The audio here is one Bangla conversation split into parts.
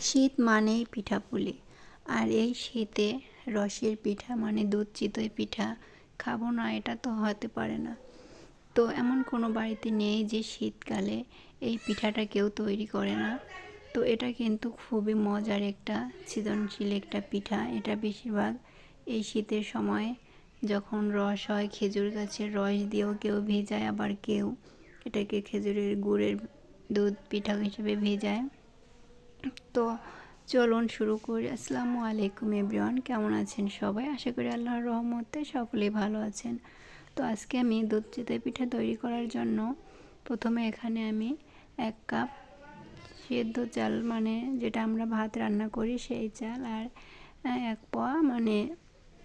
শীত মানেই পিঠাপুলি আর এই শীতে রসের পিঠা মানে দুধ চিতই পিঠা খাব না, এটা তো হতে পারে না। তো এমন কোনো বাড়িতে নেই যে শীতকালে এই পিঠাটা কেউ তৈরি করে না। তো এটা কিন্তু খুবই মজার একটা, সৃজনশীল একটা পিঠা। এটা বেশিরভাগ এই শীতের সময় যখন রস হয়, খেজুর গাছের রস দিয়েও কেউ ভেজায়, আবার কেউ এটাকে খেজুরের গুড়ের দুধ পিঠা হিসেবে ভেজায়। তো চলুন শুরু করি। আসসালামু আলাইকুম এভরিওয়ান, কেমন আছেন সবাই? আশা করি আল্লাহর রহমতে সকলেই ভালো আছেন। তো আজকে আমি দুধ চিতই পিঠা তৈরি করার জন্য প্রথমে এখানে আমি এক কাপ সেদ্ধ চাল মানে যেটা আমরা ভাত রান্না করি সেই চাল আর এক পোয়া মানে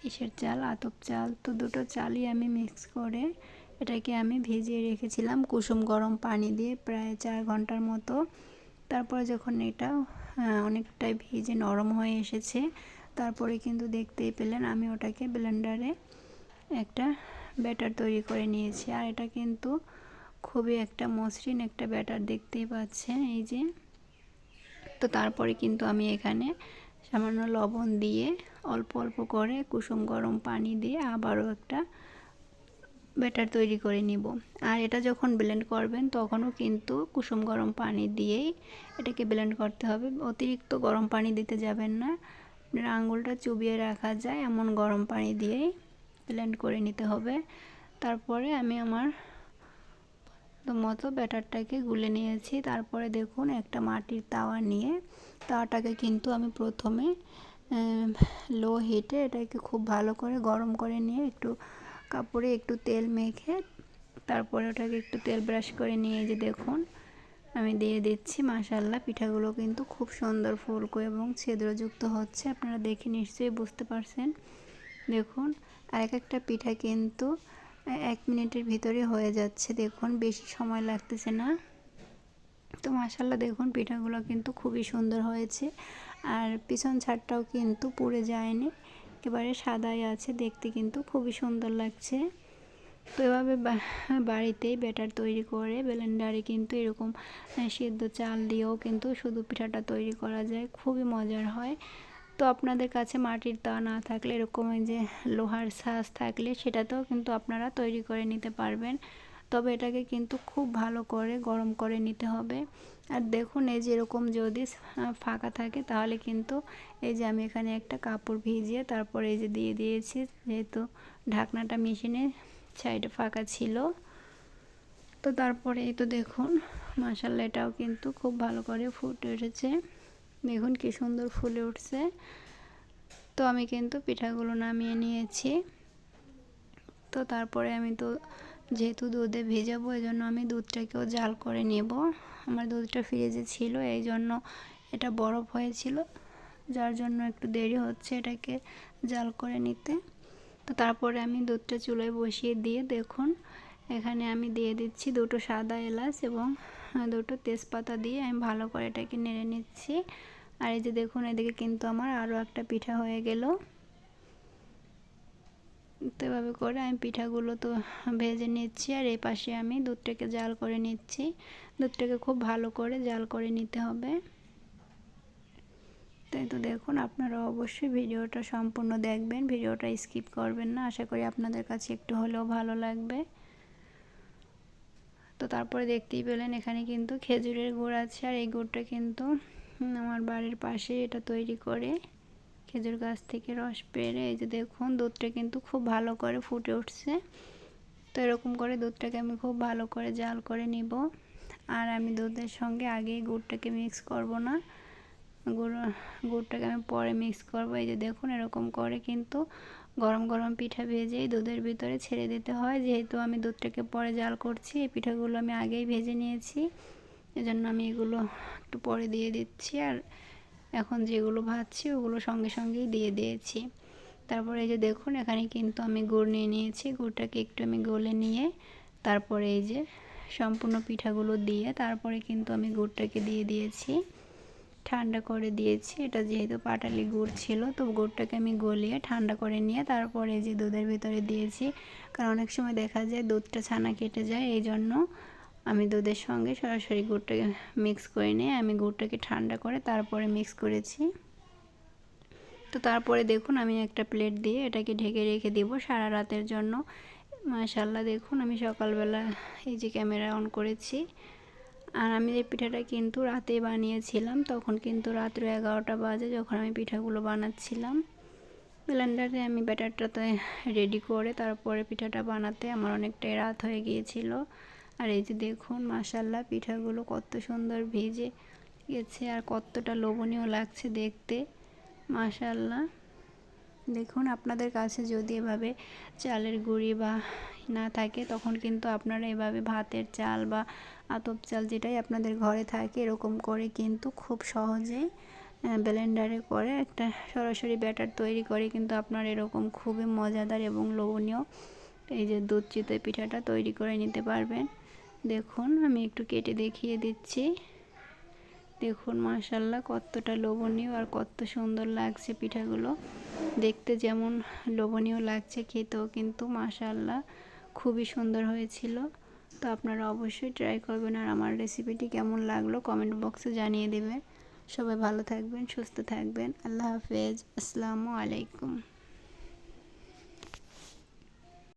ইসের চাল, আতপ চাল, তো দুটো চালই আমি মিক্স করে এটাকে আমি ভিজিয়ে রেখেছিলাম কুসুম গরম পানি দিয়ে প্রায় চার ঘণ্টার মতো। তারপরে যখন এটা অনেকটাই ভিজে নরম হয়ে এসেছে, তারপরে কিন্তু দেখতেই পেলেন আমি ওটাকে ব্লেন্ডারে একটা ব্যাটার তৈরি করে নিয়েছি। আর এটা কিন্তু খুবই একটা মসৃণ একটা ব্যাটার দেখতেই পাচ্ছেন, এই যে। তো তারপরে কিন্তু আমি এখানে সামান্য লবণ দিয়ে অল্প অল্প করে কুসুম গরম পানি দিয়ে আবারও একটা ব্যাটার তৈরি করে নিব। আর এটা যখন ব্লেন্ড করবেন, তখনও কিন্তু কুসুম গরম পানি দিয়েই এটাকে ব্লেন্ড করতে হবে। অতিরিক্ত গরম পানি দিতে যাবেন না। আঙুলটা চুবিয়ে রাখা যায়, এমন গরম পানি দিয়েই ব্লেন্ড করে নিতে হবে। তারপরে আমি আমার মতো ব্যাটারটাকে গুলে নিয়েছি। তারপরে দেখুন, একটা মাটির তাওয়া নিয়ে তাওয়াটাকে কিন্তু আমি প্রথমে লো হিটে এটাকে খুব ভালো করে গরম করে নিয়ে একটু কাপড়ে একটু তেল মেখে তারপরে ওটাকে একটু তেল ব্রাশ করে নিয়ে যে দেখুন, আমি দিয়ে দিচ্ছি মাসাল্লাহ পিঠাগুলো কিন্তু খুব সুন্দর ফুলকো এবং ছিদ্রযুক্ত হচ্ছে, আপনারা দেখে নিশ্চয়ই বুঝতে পারছেন। দেখুন আর এক একটা পিঠা কিন্তু এক মিনিটের ভিতরে হয়ে যাচ্ছে, দেখুন, বেশি সময় লাগতেছে না। তো মাসাল্লাহ দেখুন, পিঠাগুলো কিন্তু খুবই সুন্দর হয়েছে, আর পিছন ছাড়টাও কিন্তু পুড়ে যায়নি। একেবারে সাদাই আছে, দেখতে কিন্তু খুবই সুন্দর লাগছে। তো এভাবে বাড়িতেই ব্যাটার তৈরি করে, ব্লেন্ডারে কিন্তু এরকম সিদ্ধ চাল দিয়েও কিন্তু শুধু পিঠাটা তৈরি করা যায়, খুবই মজার হয়। তো আপনাদের কাছে মাটির তা না থাকলে, এরকম যে লোহার সাজ থাকলে, সেটাতেও কিন্তু আপনারা তৈরি করে নিতে পারবেন। তবে এটাকে কিন্তু খুব ভালো করে গরম করে নিতে হবে। আর দেখুন, এই যে এরকম যদি ফাঁকা থাকে, তাহলে কিন্তু এই যে আমি এখানে একটা কাপড় ভিজিয়ে তারপর এই যে দিয়ে দিয়েছি, যেহেতু ঢাকনাটা মেশিনে সাইডে ফাঁকা ছিল। তো তারপরে এই তো দেখুন মাসাল্লা এটাও কিন্তু খুব ভালো করে ফুটে উঠেছে। দেখুন কি সুন্দর ফুলে উঠছে। তো আমি কিন্তু পিঠাগুলো নামিয়ে নিয়েছি। তো তারপরে আমি তো যেহেতু দুধে ভেজাবো এই জন্য আমি দুধটাকেও জাল করে নেব। আমার দুধটা ফ্রিজে ছিল এই জন্য এটা বরফ হয়েছিল। যার জন্য একটু দেরি হচ্ছে এটাকে জাল করে নিতে। তো তারপরে আমি দুধটা চুলায় বসিয়ে দিয়ে দেখুন, এখানে আমি দিয়ে দিচ্ছি দুটো সাদা এলাচ এবং দুটো তেজপাতা দিয়ে আমি ভালো করে এটাকে নেড়ে নিচ্ছি। আর এই যে দেখুন, এদিকে কিন্তু আমার আরও একটা পিঠা হয়ে গেল। তো এভাবে করে। আমি পিঠাগুলো তো ভেজে নিচ্ছি আর এই পাশে আমি দুধটাকে জাল করে নিচ্ছি। দুধটাকে খুব ভালো করে জাল করে নিতে হবে। তাই তো দেখুন আপনারা অবশ্যই ভিডিওটা সম্পূর্ণ দেখবেন। ভিডিওটা স্কিপ করবেন না। আশা করি আপনাদের কাছে একটু হলেও ভালো লাগবে। তো তারপরে দেখতেই পেলেন, এখানে কিন্তু খেজুরের গুড় আছে। আর এই গুড়টা কিন্তু আমার বাড়ির পাশে এটা তৈরি করে খেজুর গাছ থেকে রস পেরে এই যে দেখুন, দুধটা কিন্তু খুব ভালো করে ফুটে উঠছে। তো এরকম করে দুধটাকে আমি খুব ভালো করে জাল করে নিব। আর আমি দুধের সঙ্গে আগেই গুড়টাকে মিক্স করব না। গুড়, গুড়টাকে আমি পরে মিক্স করব। এই যে দেখুন, এরকম করে কিন্তু গরম গরম পিঠা ভেজেই দুধের ভিতরে ছেড়ে দিতে হয়। যেহেতু আমি দুধটাকে পরে জাল করছি, এই পিঠাগুলো আমি আগেই ভেজে নিয়েছি। এজন্য আমি এগুলো একটু পরে দিয়ে দিচ্ছি। আর এখন যেগুলো ভাজছি, ওগুলো সঙ্গে সঙ্গেই দিয়ে দিয়েছি। তারপরে এই যে দেখুন, এখানে কিন্তু আমি গুড় নিয়ে নিয়েছি। গুড়টাকে একটু আমি গলে নিয়ে, তারপরে এই যে সম্পূর্ণ পিঠাগুলো দিয়ে, তারপরে কিন্তু আমি গুড়টাকে দিয়ে দিয়েছি। ঠান্ডা করে দিয়েছি। এটা যেহেতু পাটালি গুড় ছিল, তো গুড়টাকে আমি গলিয়ে ঠান্ডা করে নিয়ে, তারপরে যে দুধের ভিতরে দিয়েছি। কারণ অনেক সময় দেখা যায় দুধটা ছানা কেটে যায় এই জন্য আমি দুধের সঙ্গে সরাসরি গুড়টাকে মিক্স করে নিয়ে আমি গুড়টাকে ঠান্ডা করে তারপরে মিক্স করেছি। তো তারপরে দেখুন আমি একটা প্লেট দিয়ে এটাকে ঢেকে রেখে দেবো সারা রাতের জন্য। মাশাল্লাহ দেখুন আমি সকালবেলা এই যে ক্যামেরা অন করেছি। আর আমি এই পিঠাটা কিন্তু রাতে বানিয়েছিলাম, তখন কিন্তু রাত্র এগারোটা বাজে যখন আমি পিঠাগুলো বানাচ্ছিলাম। ব্লেন্ডারে আমি ব্যাটারটাতে রেডি করে তারপরে পিঠাটা বানাতে আমার অনেকটাই রাত হয়ে গিয়েছিল। আর এই যে দেখুন মাসাল্লাহ পিঠাগুলো কত সুন্দর ভেজে গেছে আর কতটা লোভনীয় লাগছে দেখতে। মাশাল্লাহ দেখুন, আপনাদের কাছে যদি এভাবে চালের গুঁড়ি বা না থাকে, তখন কিন্তু আপনারা এভাবে ভাতের চাল বা আতপ চাল যেটাই আপনাদের ঘরে থাকে, এরকম করে কিন্তু খুব সহজেই ব্লেন্ডারে করে একটা সরাসরি ব্যাটার তৈরি করে কিন্তু আপনার এরকম খুবই মজাদার এবং লোভনীয় এই যে দুধ চিতই পিঠাটা তৈরি করে নিতে পারবেন। দেখুন, আমি একটু কেটে দেখিয়ে দিচ্ছি। দেখুন মাশাল্লাহ কতটা লোভনীয় আর কত সুন্দর লাগছে পিঠাগুলো। দেখতে যেমন লোভনীয় লাগছে, খেতেও কিন্তু মাশাল্লাহ খুবই সুন্দর হয়েছিল। তো আপনারা অবশ্যই ট্রাই করবেন আর আমার রেসিপিটি কেমন লাগল কমেন্ট বক্সে জানিয়ে দেবেন। সবাই ভালো থাকবেন, সুস্থ থাকবেন। আল্লাহ হাফেজ। আসসালামু আলাইকুম।